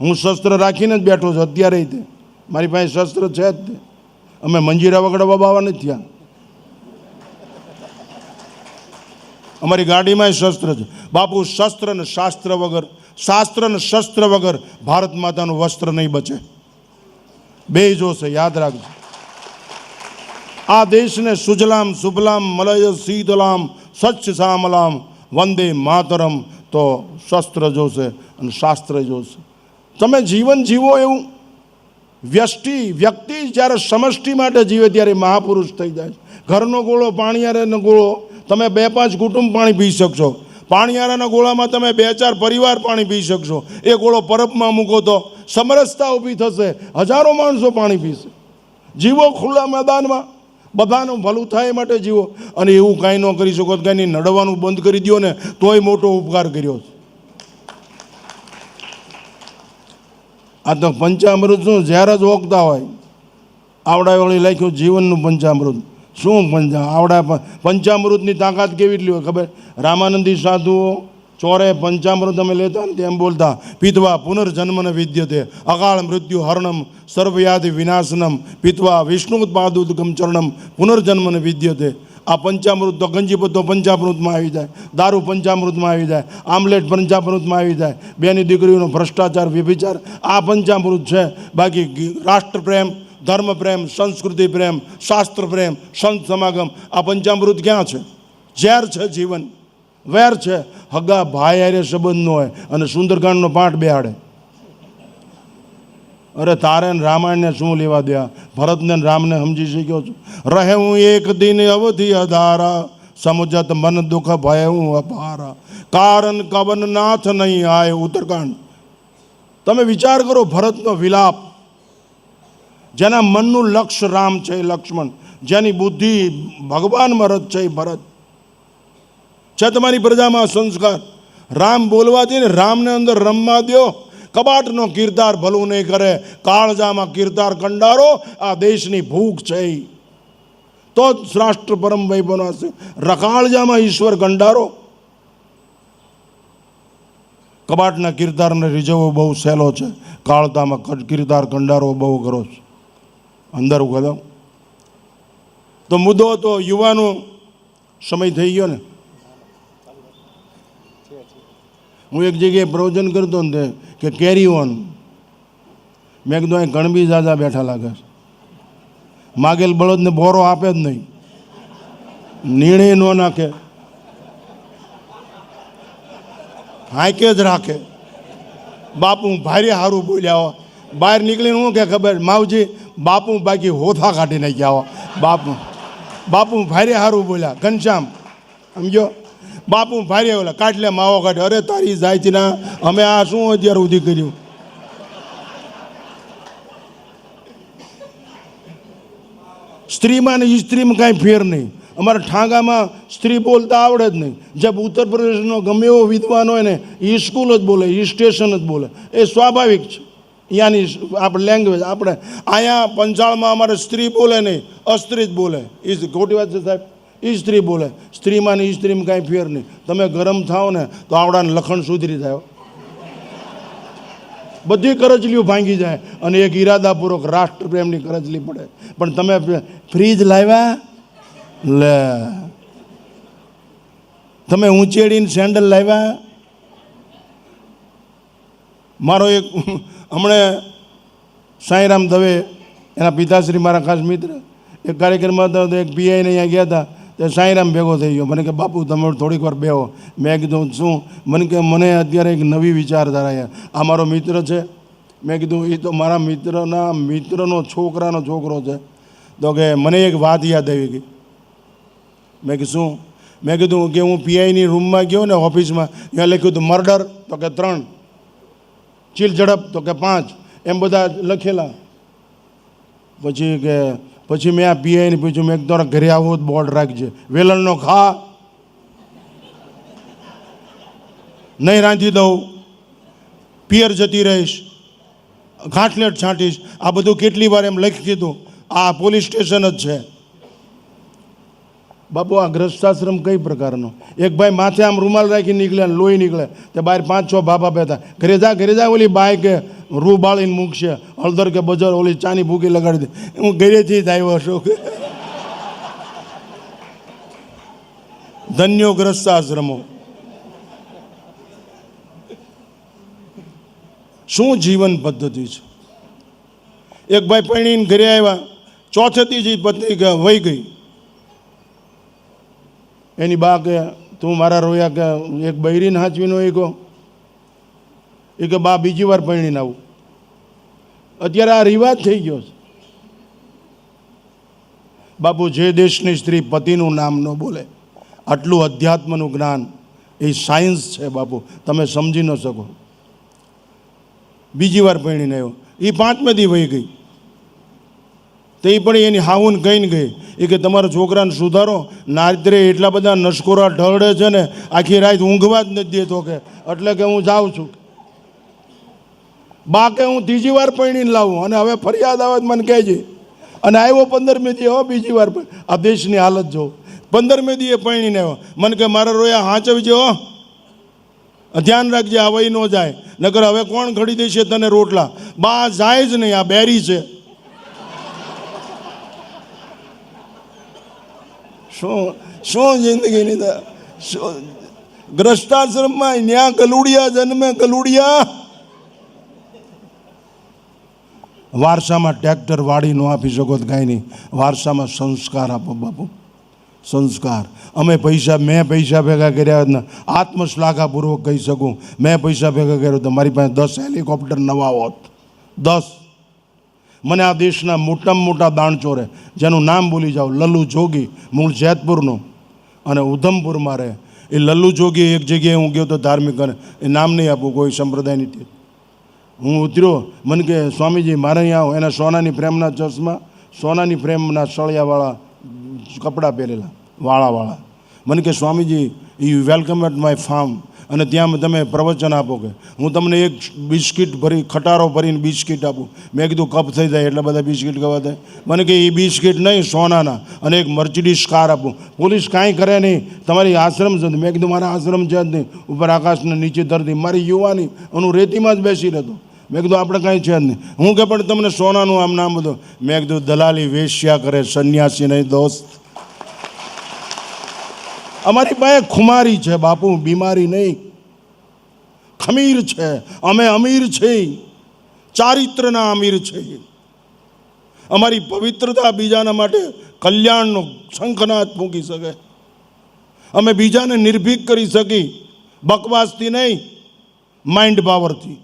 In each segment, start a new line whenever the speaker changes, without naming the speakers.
હું શસ્ત્ર રાખીને જ બેઠો છું અત્યારે તે. મારી પાસે શસ્ત્ર છે જ તે. અમે મંજીરા વગડા બાવા નથી થયા. અમારી ગાડીમાં શસ્ત્ર છે. બાપુ, શસ્ત્ર ને શાસ્ત્ર વગર, શાસ્ત્ર ને શસ્ત્ર વગર ભારત માતાનું વસ્ત્ર નહીં બચે. બે જોશે યાદ રાખજો. આ દેશને સુજલામ, સુફલામ, મલય, શીતલામ, સ્વચ્છ શ્યામલામ વંદે માતરમ તો શસ્ત્ર જોશે અને શાસ્ત્ર જોશે. તમે જીવન જીવો એવું વ્યષ્ટિ, વ્યક્તિ જ્યારે સમષ્ટિ માટે જીવે ત્યારે મહાપુરુષ થઈ જાય ઘરનો ગોળો પાણીયારાનો ગોળો તમે બે પાંચ કુટુંબ પાણી પી શકશો. પાણીયારાના ગોળામાં તમે બે ચાર પરિવાર પાણી પી શકશો. એ ગોળો પરબમાં મૂકો તો સમરસતા ઊભી થશે. હજારો માણસો પાણી પીશે. જીવો ખુલ્લા મેદાનમાં. બધાનું ભલું થાય માટે જીવો. અને એવું કાંઈ ન કરી શકો. કાંઈ નડવાનું બંધ કરી દો ને તોય મોટો ઉપકાર કર્યો છે. આ તો પંચામૃત શું? જ્યારે જ ઓગતા હોય. આવડા વળી લખ્યું જીવનનું પંચામૃત. શું પંચા? આવડા પંચામૃતની તાકાત કેવી હોય ખબર? રામાનંદી સાધુઓ ચોરે પંચામૃત અમે લેતા ને તેમ બોલતા, પીતવા પુનર્જન્મને વિદ્યતે, અકાળ મૃત્યુ હરણમ, સર્વયાધિ વિનાશનમ, પીતવા વિષ્ણુપાદુદગમ ચરણમ, પુનર્જન્મને વિદ્યતે. આ પંચામૃત તો ગંજીપત તો પંચામૃતમાં આવી જાય. દારૂ પંચામૃતમાં આવી જાય. આમલેટ પંચામૃતમાં આવી જાય. બેની દીકરીઓનો ભ્રષ્ટાચાર, વ્યભિચાર, આ પંચામૃત છે. બાકી રાષ્ટ્રપ્રેમ ધર્મ પ્રેમ, સંસ્કૃતિ પ્રેમ, શાસ્ત્ર પ્રેમ, સંત સમાગમ, આ પંચામૃત ક્યાં છે? ઝેર છે જીવન. વેર છે. હગા ભાઈ હારે સંબંધ ન હોય અને સુંદરકાંડનો પાઠ બેહાડે. અરે તારે રામાયણને શું લેવા દ્યા? ભરતને રામને સમજી શક્યો છું? રહે હું એક દિન અવધિ અધારા. સમજત મન દુઃખ ભય હું અપારા. કારણ કવન નાથ નહીં આય ઉત્તરકાંડ. તમે વિચાર કરો ભરતનો વિલાપ. જેના મનનું લક્ષ્ય રામ છે લક્ષ્મણ. જેની બુદ્ધિ ભગવાનમાં રથ છે ભરત. છે તમારી પ્રજામાં સંસ્કાર. રામ બોલવાથી રામને અંદર રમવા દ્યો. કબાટનો કિરદાર ભલું નહીં કરે, કાળજામાં કિરદાર કંડારો, આ દેશની ભૂખ છે તો જ રાષ્ટ્ર પરમ વૈભવનો હશે. રકાળજામાં ઈશ્વર કંડારો. કબાટના કિરદારને રીઝવવો બહુ સહેલો છે. કાળતામાં કિરદાર કંડારો બહુ કરો છે. અંદર ઉગો તો મુદ્દો તો યુવાનો સમય થઈ ગયો ને. હું એક જગ્યાએ પ્રવચન કરતો ને કે કેરી ઓન મેં કીધું, અહીં ગણબી ઝાઝા બેઠા લાગે માગેલ બળદને બોરો આપે જ નહીં. નિર્ણય ન નાખે. હાંકે જ રાખે. બાપુ ભારે સારું બોલ્યા હો. બહાર નીકળીને હું કે ખબર, માવજી, બાપુ બાકી હોથા કાઢી નાખ્યા હો. બાપુ બાપુ ભારે સારું બોલ્યા. ઘનશ્યામ, સમજો? બાપુ ભારે ઓલા, કાટલે માવો કાઢે. અરે, તારી જાયતી ના અમે આ શું અત્યાર સુધી કર્યું? સ્ત્રીમાં ને સ્ત્રીમાં કાંઈ ફેર નહીં. અમારા ઠાંગામાં સ્ત્રી બોલતા આવડે જ નહીં. જબ ઉત્તર પ્રદેશનો ગમે એવો વિદ્વાન હોય ને એ સ્કૂલ જ બોલે એ સ્ટેશન જ બોલે. એ સ્વાભાવિક છે. અહીંયાની આપણે લેંગ્વેજ આપણે અહીંયા પંચાળમાં અમારે સ્ત્રી બોલે નહીં, અસ્ત્રી જ બોલે. એ ખોટી વાત છે સાહેબ. એ સ્ત્રી બોલે, સ્ત્રીમાં ને એ કાંઈ ફેર નહીં. તમે ગરમ થાવ ને તો આવડાને લખણ સુધરી થાય બધી કરચલીઓ ભાંગી જાય અને એક ઈરાદાપૂર્વક રાષ્ટ્રપ્રેમની કરચલી પડે. પણ તમે ફ્રીજ લાવ્યા? લે. તમે ઊંચેડીને સેન્ડલ લાવ્યા? મારો એક, હમણે સાંઈરામ દવે, એના પિતાશ્રી મારા ખાસ મિત્ર, એક કાર્યક્રમમાં હતા એક પીઆઈને અહીંયા ગયા હતા. તે સાંઈરામ ભેગો થઈ ગયો. મને કે, બાપુ, તમે થોડીક વાર બેહો. મેં કીધું શું? મને કે, મને અત્યારે એક નવી વિચારધારા છે. આ મારો મિત્ર છે. મેં કીધું એ તો મારા મિત્રના, મિત્રનો છોકરાનો છોકરો છે. તો કે, મને એક વાત યાદ આવી ગઈ. મેં કીધું, શું? મેં કીધું, કે હું પીઆઈની રૂમમાં ગયો ને ઓફિસમાં, ત્યાં લખ્યું હતું મર્ડર, તો કે ત્રણ. ચીલ ઝડપ, તો કે પાંચ. એમ બધા લખેલા. પછી કે પછી મેં આ પીઆઈને પૂછ્યું, મેં તારા ઘરે આવું બોર્ડ રાખજે. વેલણનો ખા. નહીં રાંધી દઉં. પિયર જતી રહીશ. ઘાટલેટ છાંટીશ. આ બધું કેટલી વાર એમ લખી દીધું આ પોલીસ સ્ટેશન જ છે. બાપુ આ ગ્રસ્તાશ્રમ કઈ પ્રકારનો? એક ભાઈ માથે આમ રૂમાલ રાખી નીકળે ને લોહી નીકળે. તે બહાર પાંચ છ બાપા બેઠા. ઘરે જા ઘરે જા, ઓલી બાય કે રૂ બાળીને મૂકશે. હળદર કે બજાર, ઓલી ચાની ભૂકી લગાડી દે. હું ઘરેથી જ આવ્યો છું. ધન્યો આશ્રમો શું જીવન પદ્ધતિ છે? એક ભાઈ પરણીને ઘરે આવ્યા. ચોથેથી જ પત્ની વહી ગઈ. એની બા કે, તું મારા રોયા કે, એક બૈરીને હાચવીનો એ કહો એ કે, બા, બીજી વાર પરણીને આવું. અત્યારે આ રિવાજ થઈ ગયો છે. બાપુ, જે દેશની સ્ત્રી પતિનું નામ ન બોલે, આટલું અધ્યાત્મનું જ્ઞાન એ સાયન્સ છે બાપુ, તમે સમજી ન શકો. બીજી વાર પરણીને આવ્યો એ પાંચમેથી વહી ગઈ. તો પણ એની હાહુન કહીને ગઈ. એ કે તમારા છોકરાને સુધારો નાત્રે એટલા બધા નસકોરા ઢળે છે ને, આખી રાત ઊંઘવા જ નથી દેતો કે, એટલે કે હું જાઉં છું. બા હું ત્રીજી વાર પરણીને લાવું અને હવે ફરિયાદ આવે જ મને કહેજે. અને આવ્યો પંદરમી દી હો, બીજી વાર પણ આ દેશની હાલત જો. પંદરમી દીએ પરણીને આવ્યો. મને કે મારા રોયા હાંચવજે ધ્યાન રાખજે, આ વહી ન જાય. નકર હવે કોણ ઘડી દેશે તને રોટલા? બા જાય જ નહીં, આ બેરી છે. શું શું જિંદગીની ગ્રસ્તાશ્રમમાં ન્યા કલુડિયા જન્મે કલુડિયા વારસામાં ટ્રેક્ટર વાડી ન આપી શકો કાંઈ નહીં વારસામાં સંસ્કાર આપો બાપુ સંસ્કાર અમે પૈસા મેં પૈસા ભેગા કર્યા ને આત્મશ્લાઘાપૂર્વક કહી શકું મેં પૈસા ભેગા કર્યો તો મારી પાસે દસ હેલિકોપ્ટર નવા હોત દસ મને આ દેશના મોટામાં મોટા દાણચોરે જેનું નામ ભૂલી જાઓ, લલ્લુ જોગી, મૂળ જેતપુરનો. અને ઉધમપુરમાં રહે. એ લલ્લુ જોગી એક જગ્યાએ હું ગયો તો ધાર્મિક અને એ નામ નહીં આપું, કોઈ સંપ્રદાયની તે હું ઉતર્યો, મને કે સ્વામીજી, મારે અહીંયા આવો. એના સોનાની પ્રેમના ચશ્મા, સોનાની પ્રેમના સળિયાવાળા કપડાં પહેરેલા, વાળાવાળા. મને કે Swamiji you welcome at my farm અને ત્યાં તમે પ્રવચન આપો કે હું તમને એક બિસ્કિટ ભરી, ખટારો ભરીને બિસ્કિટ આપું. મેં કીધું કપ થઈ જાય એટલે બધા બિસ્કિટ કવા થાય મને કે એ બિસ્કિટ નહીં, સોનાના. અને એક મર્ચિડીસ કાર આપું. પોલીસ કાંઈ કરે નહીં. તમારી આશ્રમ છે મેં કીધું મારા આશ્રમ છે જ નહીં. ઉપર આકાશને નીચે ધરતી. મારી યુવાની હું રેતીમાં જ બેસી રહેતો. મેં કીધું આપણે કાંઈ છે જ નહીં. હું કે પણ તમને સોનાનું આમ નામ બધું. મેં કીધું દલાલી વેશ્યા કરે, સંન્યાસી નહીં, દોસ્ત. અમારી પાસે ખુમારી છે, બાપુ, બીમારી નહીં. ખમીર છે, અમે અમીર છીએ. ચારિત્રના અમીર છીએ. અમારી પવિત્રતા બીજાના માટે કલ્યાણનો શંખનાદ મૂકી શકે. અમે બીજાને નિર્ભીક કરી શકી, બકવાસથી નહીં માઇન્ડ પાવરથી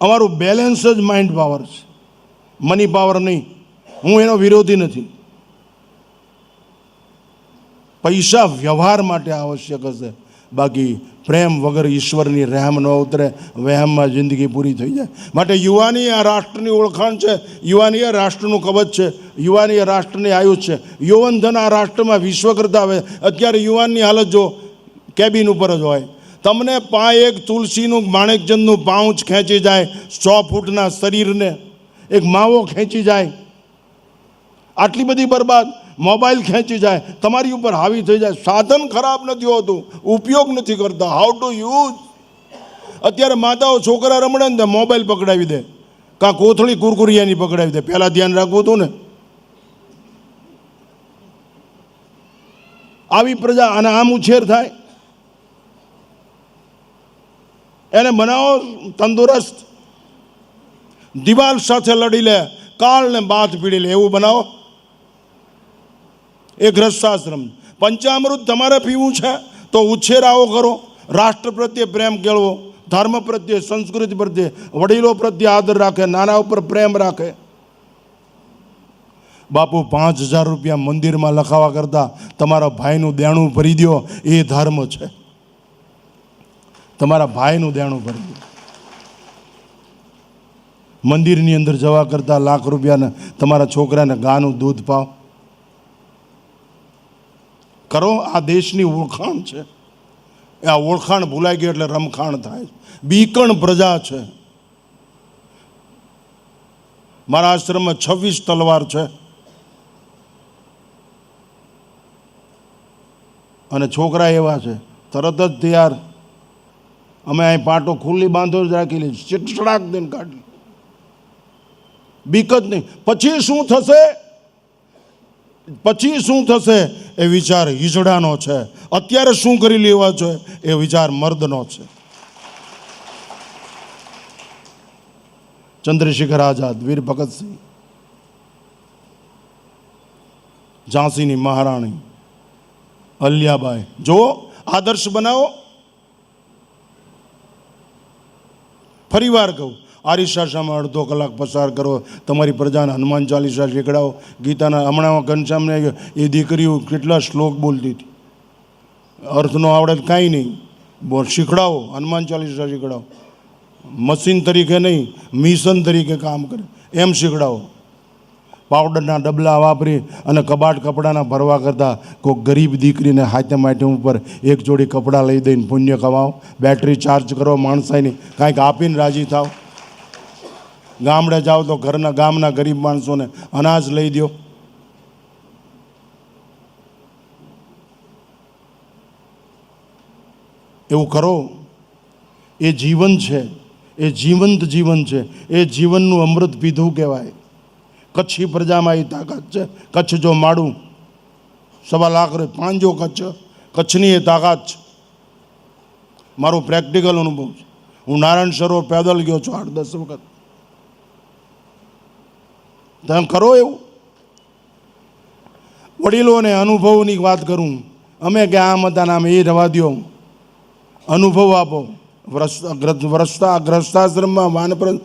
અમારું બેલેન્સ જ માઇન્ડ પાવર છે. મની પાવર નહીં. હું એનો વિરોધી નથી. પૈસા વ્યવહાર માટે આવશ્યક હશે. બાકી પ્રેમ વગર ઈશ્વરની રહેમ ન ઉતરે, વહેમમાં જિંદગી પૂરી થઈ જાય. માટે યુવાની આ રાષ્ટ્રની ઓળખાણ છે. યુવાની આ રાષ્ટ્રનું કવચ છે. યુવાની આ રાષ્ટ્રની આયુષ છે. યુવનધન આ રાષ્ટ્રમાં વિશ્વ કરતા આવે. અત્યારે યુવાનની હાલત જો કેબિન ઉપર જ હોય. તમને પા એક તુલસીનું માણેકચંદનું પાઉચ ખેંચી જાય, સો ફૂટના શરીરને. એક માવો ખેંચી જાય. આટલી બધી બરબાદ. મોબાઈલ ખેંચી જાય, તમારી ઉપર હાવી થઈ જાય. સાધન ખરાબ નથી હોતું, ઉપયોગ નથી કરતા. હાઉ ટુ યુઝ અત્યારે માતાઓ છોકરા રમણે ને મોબાઈલ પકડાવી દે. કાં કોથળી કુરકુરિયાની પકડાવી દે. પહેલાં ધ્યાન રાખવું હતું ને? આવી પ્રજા અને આમ ઉછેર થાય. એને બનાવો તંદુરસ્ત. દિવાલ સાથે લડી લે. કાળને બાથ પીડી લે. એવું બનાવો. એ ગ્રસ્તાશ્રમ પંચામૃત તમારે પીવું છે, તો ઉછેરાઓ કરો. રાષ્ટ્ર પ્રત્યે પ્રેમ કેળવો, ધર્મ પ્રત્યે, સંસ્કૃતિ પ્રત્યે, વડીલો પ્રત્યે આદર રાખે, નાના ઉપર પ્રેમ રાખે. બાપુ, પાંચ હજાર રૂપિયા મંદિરમાં લખાવા કરતાં તમારા ભાઈનું દેણું ભરી દો એ ધર્મ છે. તમારા ભાઈનું દેણું ભરી દો મંદિરની અંદર જવા કરતાં લાખ રૂપિયાને તમારા છોકરાને ગાનું દૂધ પાવ. કરો, આ દેશની ઓળખાણ છે. એ આ ઓળખાણ ભૂલાઈ ગઈ એટલે રમખાણ થાય બીકણ પ્રજા છે. મારા આશ્રમમાં છવ્વીસ તલવાર છે. અને છોકરા એવા છે. તરત જ તૈયાર. અમે અહીં પાટો ખુલ્લી બાંધો જ રાખેલી ચીટડાક દઈને કાઢી. બીક જ નહીં. પછી શું થશે? પછી શું થશે એ વિચાર હિજડાનો છે. અત્યારે શું કરી લેવા છે એ વિચાર મર્દનો છે. ચંદ્રશેખર આઝાદ, વીર ભગતસિંહ, ઝાંસીની મહારાણી, અલ્યાબાઈ. જો આદર્શ બનાવો. ફરીવાર કહું આરિશા સામે અડધો કલાક પસાર કરો. તમારી પ્રજાને હનુમાન ચાલીસા શીખડાવો. ગીતાના હમણાં ઘનશ્યામને એ દીકરીઓ કેટલા શ્લોક બોલતી હતી. અર્થનો આવડે તો કાંઈ નહીં. શીખડાવો, હનુમાન ચાલીસા શીખડાવો. મશીન તરીકે નહીં, મિશન તરીકે કામ કરે. એમ શીખડાવો. પાવડરના ડબલા વાપરી અને કબાટ કપડાના ભરવા કરતાં કોઈ ગરીબ દીકરીને હાથે માટે ઉપર એક જોડી કપડાં લઈ દઈને પુણ્ય કમાવો. બેટરી ચાર્જ કરો માણસાઈની કાંઈક આપીને રાજી થાવ ગામડે જાઓ તો ઘરના ગામના ગરીબ માણસોને અનાજ લઈ દો એવું કરો. એ જીવન છે, એ જીવંત જીવન છે, એ જીવનનું અમૃત પીધું કહેવાય. કચ્છી પ્રજામાં એ તાકાત છે. કચ્છ જો માડું, સવા લાખ રૂપિયા, પાંજો કચ્છ, કચ્છની એ તાકાત છે. મારો પ્રેક્ટિકલ અનુભવ છે. હું નારાયણ સરોવર પેદલ ગયો છું આઠ દસ વખત. તમે કરો એવું? વડીલોને અનુભવની વાત કરું. અમે કે આમ હતા નામે એ રવા દ્યો. અનુભવ આપો. વ્રસ્તા ગ્રસ્તાશ્રમમાં વાનપ્રસ્થ